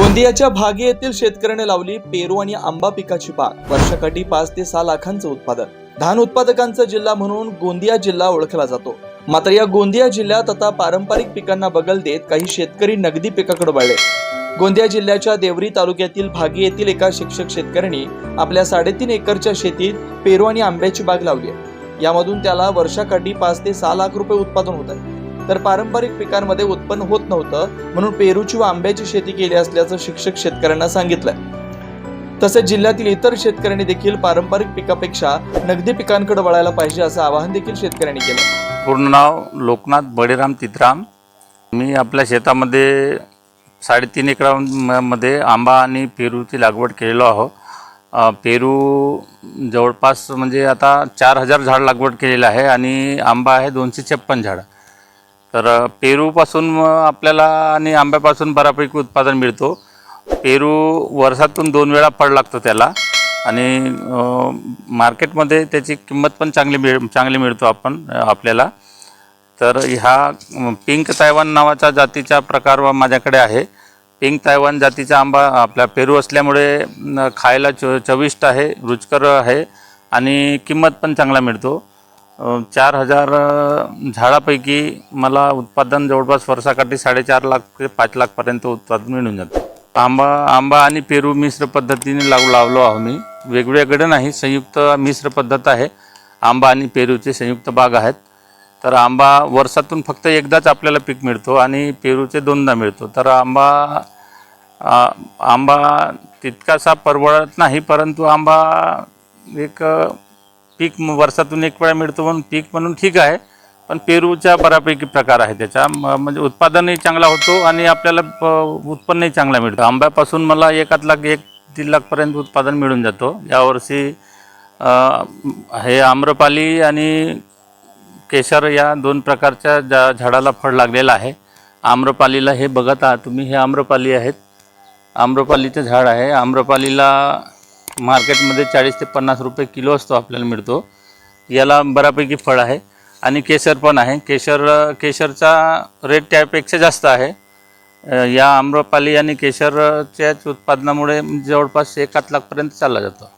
गोंदियाच्या भागी येथील शेतकऱ्याने लावली पेरू आणि आंबा पिकाची बाग. वर्षाकाठी पाच ते सहा लाखांचं उत्पादन. धान उत्पादकांचा जिल्हा म्हणून गोंदिया जिल्हा ओळखला जातो. मात्र या गोंदिया जिल्ह्यात आता पारंपरिक पिकांना बगल देत काही शेतकरी नगदी पिकाकडे वळले. गोंदिया जिल्ह्याच्या देवरी तालुक्यातील भागी येथील एका शिक्षक शेतकऱ्यांनी आपल्या साडेतीन एकरच्या शेतीत पेरू आणि आंब्याची बाग लावली आहे. यामधून त्याला वर्षाकाठी पाच ते सहा लाख रुपये उत्पादन होत आहे. तर पारंपरिक पिकांमध्ये उत्पन्न होत नव्हतं म्हणून पेरूची व आंब्याची शेती केली असल्याचं शिक्षक शेतकऱ्यांना सांगितलंय. तसेच जिल्ह्यातील इतर शेतकऱ्यांनी देखील पारंपरिक पिकापेक्षा नगदी पिकांकडे वळायला पाहिजे असं आवाहन देखील शेतकऱ्यांनी केलं पूर्ण नाव लोकनाथ बळीराम तितराम मी आपल्या शेतामध्ये साडेतीन एकरामध्ये आंबा आणि पेरूची लागवड केलेलो आहो. पेरू जवळपास म्हणजे आता चार हजार झाड लागवड केलेलं आहे आणि आंबा आहे दोनशे छप्पन झाडं. तर पेरूपासून आपल्याला आणि आंब्यापासून बऱ्यापैकी उत्पादन मिळतो. पेरू वर्षातून दोन वेळा फळ लागतो त्याला. आणि मार्केटमध्ये त्याची किंमत पण चांगली मिळ चांगली मिळतो आपण आपल्याला. तर ह्या पिंक तायवान नावाचा जातीचा प्रकार माझ्याकडे आहे. पिंक तायवान जातीचा आंबा आपला पेरू असल्यामुळे खायला च चविष्ट आहे रुचकर आहे आणि किंमत पण चांगला मिळतो. चार हजार झाडापैकी मला उत्पादन जवळपास वर्षाकाठी साडेचार लाख ते पाच लाखपर्यंत उत्पादन मिळून जातं. आंबा आंबा आणि पेरू मिश्र पद्धतीने लागू लावलो आहो मी. वेगवेगळे नाही संयुक्त मिश्र पद्धत आहे. आंबा आणि पेरूचे संयुक्त बाग आहेत. तर आंबा वर्षातून फक्त एकदाच आपल्याला पीक मिळतो आणि पेरूचे दोनदा मिळतो. तर आंबा आंबा तितकासा परवडत नाही परंतु आंबा एक पीक वर्षातून एक वेळा मिळतो म्हणून पीक म्हणून ठीक आहे. पण पेरूच्या बऱ्यापैकी प्रकार आहे त्याचा म- म्हणजे उत्पादनही चांगला होतो आणि आपल्याला प- उत्पन्नही चांगला मिळतं. आंब्यापासून मला एकाच लाख एक दीड लाखपर्यंत उत्पादन मिळून जातो. यावर्षी हे आम्रपाली आणि केशर या दोन प्रकारच्या जा झाडाला फळ लागलेलं आहे. आम्रपालीला हे बघत आहात तुम्ही हे आम्रपाली आहेत. आम्रपालीचं झाड आहे. आम्रपालीला मार्केटमध्ये चाळीस ते पन्नास रुपये किलो असतो आपल्याला मिळतो. याला बऱ्यापैकी फळ आहे. आणि केशर पण आहे. केशर केशरचा रेट त्यापेक्षा जास्त आहे. या आम्रपाली आणि केशरच्याच उत्पादनामुळे जवळपास एकाच लाखपर्यंत चालला जातो.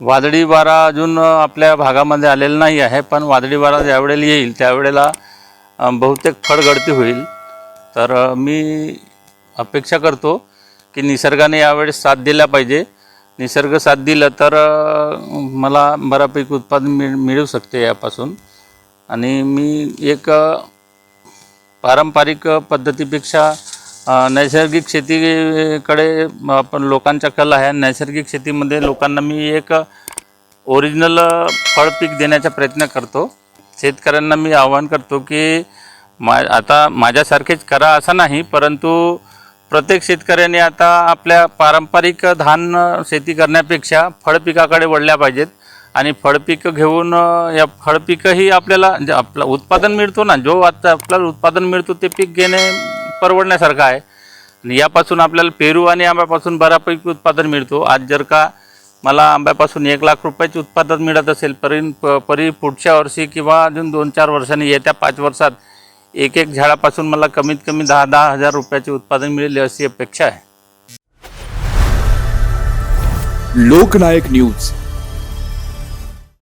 वादळी वारा अजून आपल्या भागामध्ये आलेला नाही आहे पण वादळी वारा ज्यावेळेला येईल त्यावेळेला बहुतेक फळगळती होईल. तर मी अपेक्षा करतो की निसर्गाने यावेळेस साथ दिला पाहिजे. निसर्ग साथ दिलं तर मला बऱ्यापैकी उत्पादन मिळ मिळू शकते यापासून. आणि मी एक पारंपरिक पद्धतीपेक्षा नैसर्गिक शेतीकडे आपण लोकांचा कल आहे. नैसर्गिक शेतीमध्ये लोकांना मी एक ओरिजिनल फळ पीक देण्याचा प्रयत्न करतो. शेतकऱ्यांना मी आवाहन करतो की मा आता माझ्यासारखेच करा असं नाही परंतु प्रत्येक शेतकऱ्याने आता आपल्या पारंपरिक धान शेती करण्यापेक्षा फळपिकाकडे वळल्या पाहिजेत. आणि फळपिकं घेऊन या फळपिकंही आपल्याला म्हणजे जे आपलं उत्पादन मिळतो ना जो आता आपल्याला उत्पादन मिळतो ते पीक घेणे परवडण्यासारखं आहे. आणि यापासून आपल्याला पेरू आणि आंब्यापासून बऱ्यापैकी उत्पादन मिळतो. आज जर का मला आंब्यापासून एक लाख रुपयाचे उत्पादन मिळत असेल परी प- परी पुढच्या वर्षी किंवा अजून दोन चार वर्षांनी येत्या पाच वर्षात एक एक झाडापासून मला कमीत कमी दहा दहा हजार रुपयाचे उत्पादन मिळेल अशी अपेक्षा आहे. लोकनायक न्यूज.